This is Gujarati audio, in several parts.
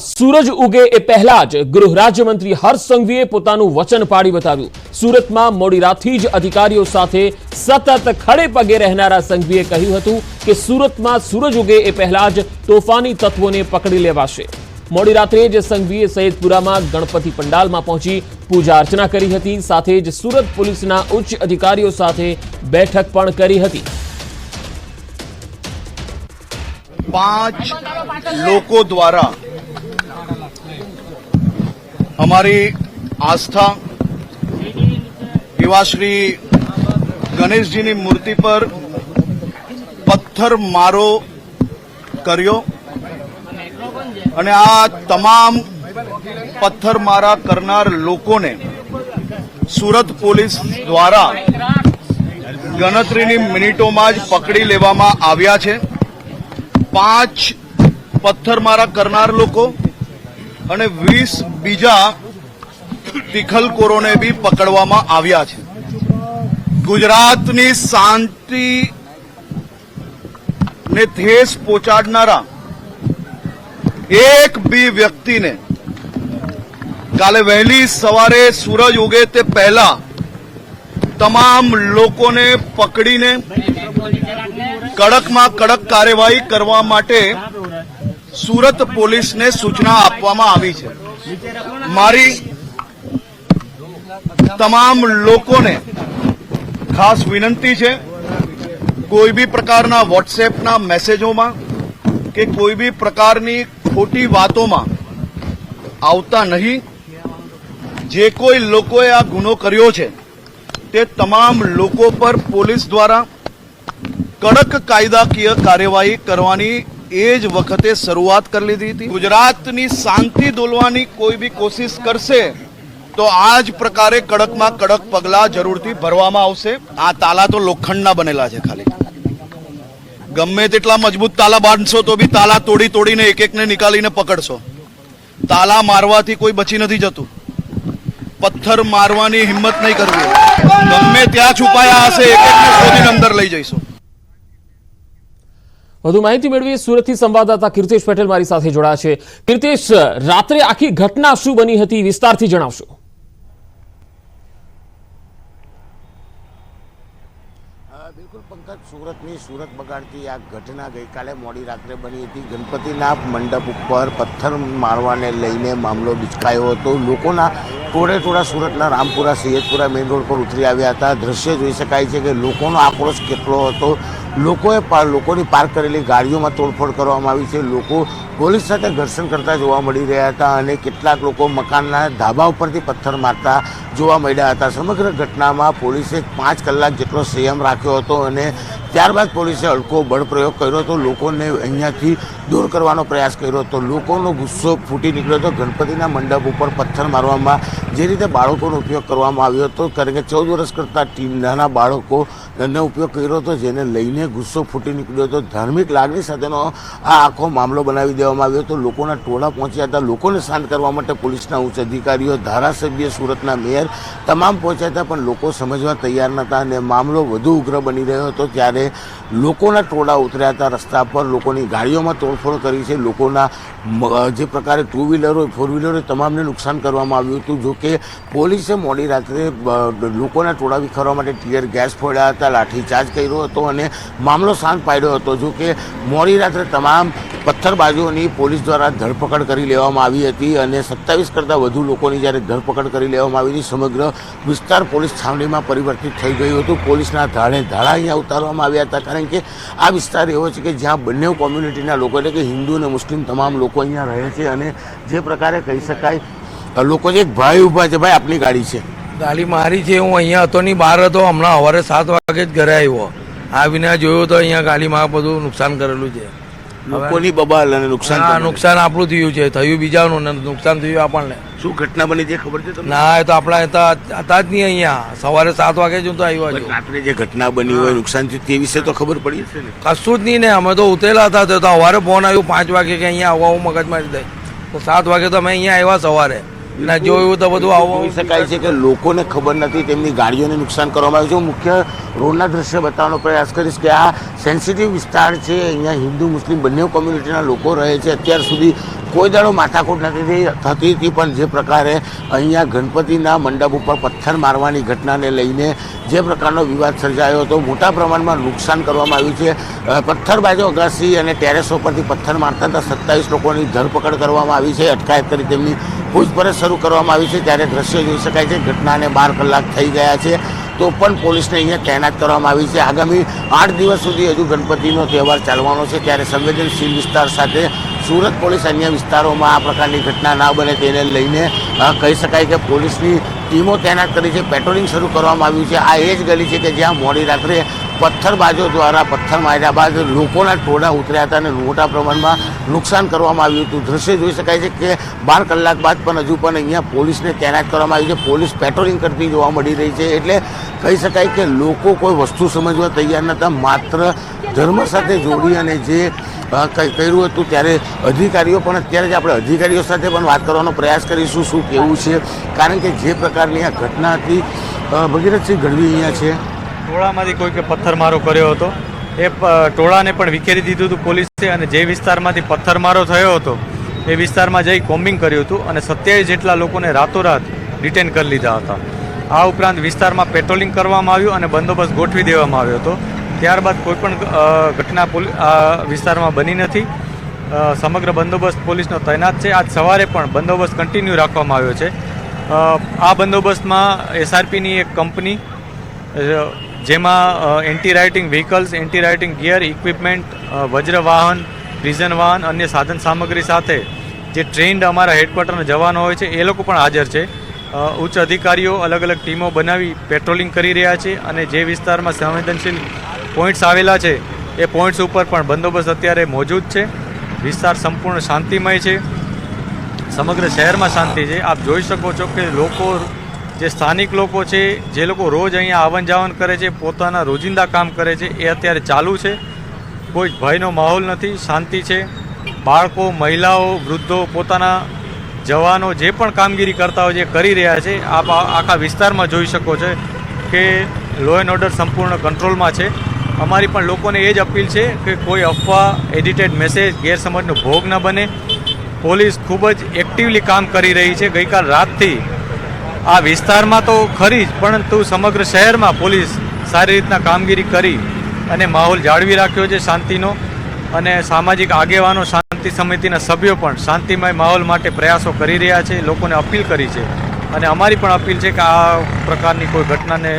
સૂરજ ઉગે એ પહેલા જ ગૃહ રાજ્યમંત્રી હર્ષ સંઘવીએ પોતાનું વચન પાડી બતાવ્યું. સુરતમાં મોડી રાતથી જ અધિકારીઓ સાથે સતત ખડે પગે રહેનારા સંઘવીએ કહ્યું હતું કે સુરતમાં સૂરજ ઉગે એ પહેલા જ તોફાની તત્વોને પકડી લેવાશે. મોડી રાત્રે જ સંઘવીએ સૈયદપુરામાં ગણપતિ પંડાલમાં પહોંચી પૂજા અર્ચના કરી હતી. સાથે જ સુરત પોલીસના ઉચ્ચ અધિકારીઓ સાથે બેઠક પણ કરી હતી. પાંચ લોકો દ્વારા અમારી આસ્થા એવા શ્રી ગણેશજીની મૂર્તિ પર પથ્થર મારો કર્યો અને આ તમામ પથ્થરમારા કરનાર લોકોને સુરત પોલીસ દ્વારા ગણતરીની મિનિટોમાં જ પકડી લેવામાં આવ્યા છે. પાંચ પથ્થરમારા કરનાર લોકો અને વીસ બીજા તિખલકોરોને બી પકડવામાં આવ્યા છે. ગુજરાતની શાંતિ ને ઠેસ પહોંચાડનારા એક બી વ્યક્તિને કાલે વહેલી સવારે સૂરજ ઉગે તે પહેલા તમામ લોકોને પકડીને કડકમાં કડક કાર્યવાહી કરવા માટે સુરત પોલીસને સૂચના આપવામાં આવી છે. મારી તમામ લોકોને ખાસ વિનંતી છે, કોઈ બી પ્રકારના વોટ્સએપના મેસેજોમાં કે કોઈ બી પ્રકારની ખોટી વાતોમાં આવતા નહીં. જે કોઈ લોકોએ આ ગુનો કર્યો છે, તે તમામ લોકો પર પોલીસ દ્વારા કડક કાયદાકીય કાર્યવાહી કરવાની એ જ વખતે શરૂઆત કરી લીધી હતી. ગુજરાતની શાંતિ દોલવાની કોઈ બી કોશિશ કરશે તો આ જ પ્રકારે કડકમાં કડક પગલાં જરૂરથી ભરવામાં આવશે. આ તાલા તો લોખંડના બનેલા છે ખાલી. ગમે તેટલા મજબૂત તાલા બાંધશો તો બી તાલા તોડી તોડીને એક એકને નીકાળીને પકડશો. તાલા મારવાથી કોઈ બચી નથી જતું. પથ્થર મારવાની હિંમત નહીં કરવી. ગમે ત્યાં છુપાયા હશે, એક એકને શોધીને અંદર લઈ જઈશું. વધુ માહિતી મેળવીએ સુરતથી સંવાદદાતા કીર્તેશ પટેલ મારી સાથે જોડાયા છે. કીર્તેશ, રાત્રે આખી ઘટના શું બની હતી વિસ્તારથી જણાવશો. બિલકુલ પંકજ, સુરતની સુરત બગાડતી આ ઘટના ગઈકાલે મોડી રાત્રે બની હતી. ગણપતિના મંડપ ઉપર પથ્થર મારવાને લઈને મામલો બિચકાયો હતો. લોકોના ટોળે ટોળા સુરતના રામપુરા સૈયદપુરા મેઇન રોડ પર ઉતરી આવ્યા હતા. દ્રશ્ય જોઈ શકાય છે કે લોકોનો આક્રોશ કેટલો હતો. લોકોએ લોકોની પાર્ક કરેલી ગાડીઓમાં તોડફોડ કરવામાં આવી છે. લોકો પોલીસ સાથે ઘર્ષણ કરતા જોવા મળી રહ્યા હતા અને કેટલાક લોકો મકાનના ધાબા ઉપરથી પથ્થર મારતા જોવા મળ્યા હતા. સમગ્ર ઘટનામાં પોલીસે પાંચ કલાક જેટલો સંયમ રાખ્યો હતો અને ત્યારબાદ પોલીસે હલકો બળ પ્રયોગ કર્યો હતો. લોકોને અહીંયાથી દૂર કરવાનો પ્રયાસ કર્યો હતો. લોકોનો ગુસ્સો ફૂટી નીકળ્યો હતો. ગણપતિના મંડપ ઉપર પથ્થર મારવામાં જે રીતે બાળકોનો ઉપયોગ કરવામાં આવ્યો હતો, કારણ કે ચૌદ વર્ષ કરતાં ટીમ નાના બાળકો એનો ઉપયોગ કર્યો હતો, જેને લઈને ગુસ્સો ફૂટી નીકળ્યો હતો. ધાર્મિક લાગણી સાથેનો આ આખો મામલો બનાવી દેવામાં આવ્યો હતો. લોકોના ટોળા પહોંચ્યા હતા. લોકોને શાંત કરવા માટે પોલીસના ઉચ્ચ અધિકારીઓ, ધારાસભ્ય, સુરતના મેયર, તમામ પહોંચ્યા હતા, પણ લોકો સમજવા તૈયાર નહોતા અને મામલો વધુ ઉગ્ર બની રહ્યો હતો. ત્યારે લોકોના ટોળા ઉતર્યા હતા રસ્તા પર, લોકોની ગાડીઓમાં તોડફોડ કરી છે, લોકોના જે પ્રકારે ટુ વ્હીલરો ફોર વ્હીલરો તમામને નુકસાન કરવામાં આવ્યું હતું. જો કે પોલીસે મોડી રાત્રે લોકોના ટોળા વિખરવા માટે ટીયર ગેસ ફોડ્યા હતા લાઠીચાર્જ કર્યો હતો અને મામલો શાંત પાડ્યો હતો. જો કે મોડી રાત્રે તમામ પથ્થરબાજોની પોલીસ દ્વારા ધરપકડ કરી લેવામાં આવી હતી અને સત્તાવીસ કરતાં વધુ લોકોની જ્યારે ધરપકડ કરી લેવામાં આવી હતી, સમગ્ર વિસ્તાર પોલીસ છાવણીમાં પરિવર્તિત થઈ ગયું હતું. પોલીસના ધાડે ધાડા અહીંયા ઉતારવામાં આવ્યા હતા. કારણ કે આ વિસ્તાર એવો છે કે જ્યાં બંને કોમ્યુનિટીના લોકો એટલે કે હિન્દુ અને મુસ્લિમ તમામ લોકો અહીંયા રહે છે અને જે પ્રકારે કહી શકાય લોકો જે ભાઈ ઊભા છે, ભાઈ, આપની ગાડી છે. ગાડી મારી છે, હું અહીંયા હતો નહીં, બહાર હતો, હમણાં સવારે સાત વાગે જ ઘરે આવ્યો. આવીને જોયું તો અહીંયા ગાડીમાં બધું નુકસાન કરેલું છે. લોકોની બબાલ અને નુકસાન હા નુકસાન આપણું થયું છે થયું બીજાનું ને નુકસાન થયું આપણને. શું ઘટના બની છે ખબર છે ના એ તો આપણા હતા જ નહીં અહીંયા. સવારે સાત વાગે જ હું તો આવ્યો છું. રાત્રે જે ઘટના બની હોય નુકસાન થયું તે વિશે તો ખબર પડી છે ને? કશું જ નહીં ને અમે તો ઉતરેલા હતા તો સવારે ફોન આવ્યો પાંચ વાગે કે અહીંયા આવવા હું મગજમાં દે. તો સાત વાગે તો અમે અહીંયા આવ્યા સવારે. ને જોયું તો બધું આવવા શકાય છે કે લોકોને ખબર નથી તેમની ગાડીઓને નુકસાન કરવામાં આવ્યું છે. મુખ્ય રોડના દ્રશ્ય બતાવવાનો પ્રયાસ કરીશ કે આ સેન્સિટિવ વિસ્તાર છે, અહીંયા હિન્દુ, મુસ્લિમ બંને કોમ્યુનિટીના લોકો રહે છે. અત્યાર સુધી કોઈ દાડો માથાકૂટ નથી થતી હતી, પણ જે પ્રકારે અહીંયા ગણપતિના મંડપ ઉપર પથ્થર મારવાની ઘટનાને લઈને જે પ્રકારનો વિવાદ સર્જાયો હતો, મોટા પ્રમાણમાં નુકસાન કરવામાં આવ્યું છે. પથ્થરબાજો અગાસી અને ટેરેસો પરથી પથ્થર મારતા હતા. સત્તાવીસ લોકોની ધરપકડ કરવામાં આવી છે. અટકાયત કરી તેમની પૂછપરછ શરૂ કરવામાં આવી છે. ત્યારે દ્રશ્ય જોઈ શકાય છે, ઘટનાને બાર કલાક થઈ ગયા છે. તો પણ પોલીસને અહીંયા તૈનાત કરવામાં આવી છે. આગામી આઠ દિવસ સુધી હજુ ગણપતિનો તહેવાર ચાલવાનો છે ત્યારે સંવેદનશીલ વિસ્તાર સાથે સુરત પોલીસ અન્ય વિસ્તારોમાં આ પ્રકારની ઘટના ના બને તેને લઈને કહી શકાય કે પોલીસની ટીમો તૈનાત કરી છે. પેટ્રોલિંગ શરૂ કરવામાં આવ્યું છે. આ એ જ ગલી છે કે જ્યાં મોડી રાત્રે પથ્થરબાજો દ્વારા, પથ્થર માર્યા બાદ લોકોના ટોળા ઉતર્યા હતા અને મોટા પ્રમાણમાં નુકસાન કરવામાં આવ્યું હતું. દ્રશ્ય જોઈ શકાય છે કે બાર કલાક બાદ પણ હજુ પણ અહીંયા પોલીસને તૈનાત કરવામાં આવી છે. પોલીસ પેટ્રોલિંગ કરતી જોવા મળી રહી છે. એટલે કહી શકાય કે લોકો કોઈ વસ્તુ સમજવા તૈયાર નહોતા. માત્ર ધર્મ સાથે જોડી અને જે કર્યું હતું ત્યારે અધિકારીઓ, પણ અત્યારે જ આપણે અધિકારીઓ સાથે પણ વાત કરવાનો પ્રયાસ કરીશું. શું કેવું છે? કારણ કે જે પ્રકારની આ ઘટના હતી ભગીરથસિંહ ગઢવી અહીંયા છે. ટોળામાંથી કોઈકે પથ્થરમારો કર્યો હતો. એ ટોળાને પણ વિખેરી દીધું હતું પોલીસે અને જે વિસ્તારમાંથી પથ્થરમારો થયો હતો, એ વિસ્તારમાં જઈ કોમ્બિંગ કર્યું હતું અને સત્યાવીસ જેટલા લોકોને રાતોરાત ડિટેન કરી લીધા હતા. આ ઉપરાંત વિસ્તારમાં પેટ્રોલિંગ કરવામાં આવ્યું અને બંદોબસ્ત ગોઠવી દેવામાં આવ્યો હતો. ત્યારબાદ કોઈપણ ઘટના વિસ્તારમાં બની નથી. સમગ્ર બંદોબસ્ત પોલીસનો તૈનાત છે. આજ સવારે પણ બંદોબસ્ત કન્ટિન્યુ રાખવામાં આવ્યો છે. આ બંદોબસ્તમાં એસઆરપીની એક કંપની જેમાં anti rioting vehicles anti rioting gear equipment Vajra વાહન પ્રિઝન વાહન, અન્ય સાધન સામગ્રી સાથે જે ટ્રેન્ડ અમારા હેડક્વાર્ટરના જવાનો હોય છે, એ લોકો પણ હાજર છે. ઉચ્ચ અધિકારીઓ અલગ અલગ ટીમો બનાવી પેટ્રોલિંગ કરી રહ્યા છે અને જે વિસ્તારમાં સંવેદનશીલ પોઈન્ટ્સ આવેલા છે, એ પોઈન્ટ્સ ઉપર પણ બંદોબસ્ત અત્યારે મોજૂદ છે. વિસ્તાર સંપૂર્ણ શાંતિમય છે. સમગ્ર શહેરમાં શાંતિ છે. આપ જોઈ શકો છો કે લોકો જે સ્થાનિક લોકો છે, જે લોકો રોજ અહીંયા આવન જાવન કરે છે, પોતાના રોજિંદા કામ કરે છે, એ અત્યારે ચાલુ છે. કોઈ ભયનો માહોલ નથી, શાંતિ છે. બાળકો, મહિલાઓ, વૃદ્ધો પોતાના જવાનો જે પણ કામગીરી કરતા હોય જે કરી રહ્યા છે. આપ આખા વિસ્તારમાં જોઈ શકો છો કે લો એન્ડ ઓર્ડર સંપૂર્ણ કંટ્રોલમાં છે. અમારી પણ લોકોને એ જ અપીલ છે કે કોઈ અફવા એડિટેડ મેસેજ ગેરસમજનો ભોગ ન બને. પોલીસ ખૂબ જ એક્ટિવલી કામ કરી રહી છે. ગઈકાલ રાતથી આ વિસ્તારમાં તો ખરી જ, પરંતુ સમગ્ર શહેરમાં પોલીસ સારી રીતના કામગીરી કરી અને માહોલ જાળવી રાખ્યો છે શાંતિનો અને સામાજિક આગેવાનો, શાંતિ સમિતિના સભ્યો પણ શાંતિમય માહોલ માટે પ્રયાસો કરી રહ્યા છે, લોકોને અપીલ કરી છે. અને અમારી પણ અપીલ છે કે આ પ્રકારની કોઈ ઘટનાને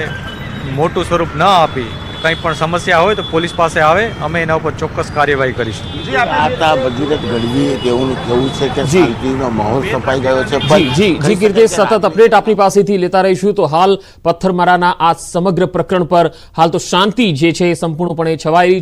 મોટું સ્વરૂપ ન આપી. કંઈ પણ સમસ્યા હોય તો પોલીસ પાસે આવે અમે એના ઉપર ચોક્કસ કાર્યવાહી કરીશું આતા ભગીરથ ગઢવી તેવું કેવું છે કે જી. શાંતિનો માહોલ સપાઈ ગયો છે જી જી જી કીર્તિ સતત અપડેટ આપની પાસેથી લેતા રહીશું તો હાલ પથ્થરમારાના આ સમગ્ર પ્રકરણ પર હાલ તો શાંતિ જે છે એ સંપૂર્ણપણે છવાઈ